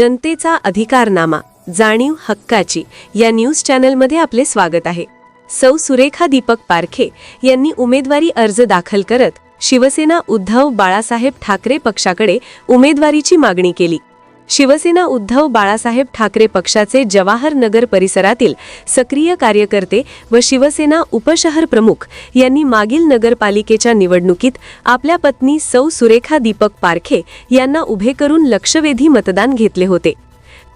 जनतेचा अधिकारनामा जाणीव हक्काची या न्यूज चॅनलमध्ये आपले स्वागत आहे. सौ सुरेखा दीपक पारखे यांनी उमेदवारी अर्ज दाखल करत शिवसेना उद्धव बाळासाहेब ठाकरे पक्षाकडे उमेदवारीची मागणी केली. शिवसेना उद्धव बाळासाहेब ठाकरे पक्षाचे जवाहर नगर परिसरातील सक्रिय कार्यकर्ते व शिवसेना उपशहर प्रमुख यांनी मागील नगरपालिकेच्या निवडणुकीत आपल्या पत्नी सौ सुरेखा दीपक पारखे यांना उभे करून लक्षवेधी मतदान घेतले होते.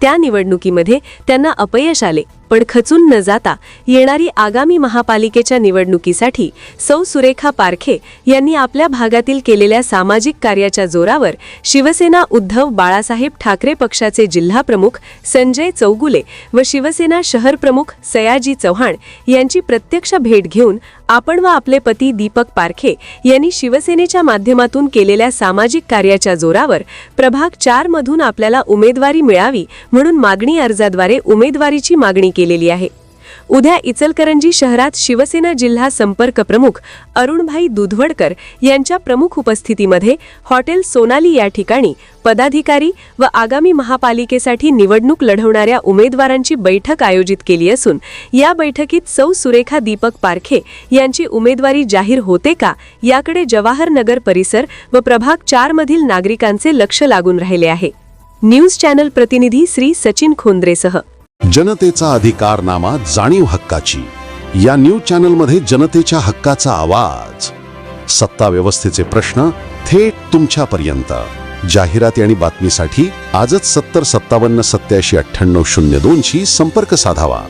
त्या निवडणुकीमध्ये त्यांना अपयश आले. पण खचून न जाता येणारी आगामी महापालिकेच्या निवडणुकीसाठी सौ सुरेखा पारखे यांनी आपल्या भागातील केलेल्या सामाजिक कार्याच्या जोरावर शिवसेना उद्धव बाळासाहेब ठाकरे पक्षाचे जिल्हाप्रमुख संजय चौगुले व शिवसेना शहर प्रमुख सयाजी चव्हाण यांची प्रत्यक्ष भेट घेऊन आपण व आपले पती दीपक पारखे यांनी शिवसेनेच्या माध्यमातून केलेल्या सामाजिक कार्याच्या जोरावर प्रभाग चार मधून आपल्याला उमेदवारी मिळावी म्हणून मागणी अर्जाद्वारे उमेदवारीची मागणी केलेली आहे. उद्या इचलकरंजी शहरात शिवसेना जिल्हा संपर्क प्रमुख अरुणभाई दुधवडकर यांच्या प्रमुख उपस्थितीमध्ये हॉटेल सोनाली या ठिकाणी पदाधिकारी व आगामी महापालिकेसाठी निवडणूक लढवणाऱ्या उमेदवारांची बैठक आयोजित केली असून या बैठकीत सौ सुरेखा दीपक पारखे यांची उमेदवारी जाहीर होते का याकडे जवाहर नगर परिसर व प्रभाग चार मधील नागरिकांचे लक्ष लागून राहिले आहे. न्यूज चॅनल प्रतिनिधी श्री सचिन खोंद्रेसह जनतेचा अधिकारनामा जाणीव हक्काची. या न्यूज चॅनलमध्ये जनतेच्या हक्काचा आवाज. सत्ता व्यवस्थेचे प्रश्न थेट तुमच्यापर्यंत. जाहिराती आणि बातमीसाठी आजच सत्तर सत्तावन्न सत्याऐंशी अठ्ठ्याण्णव शून्य दोनशी संपर्क साधावा.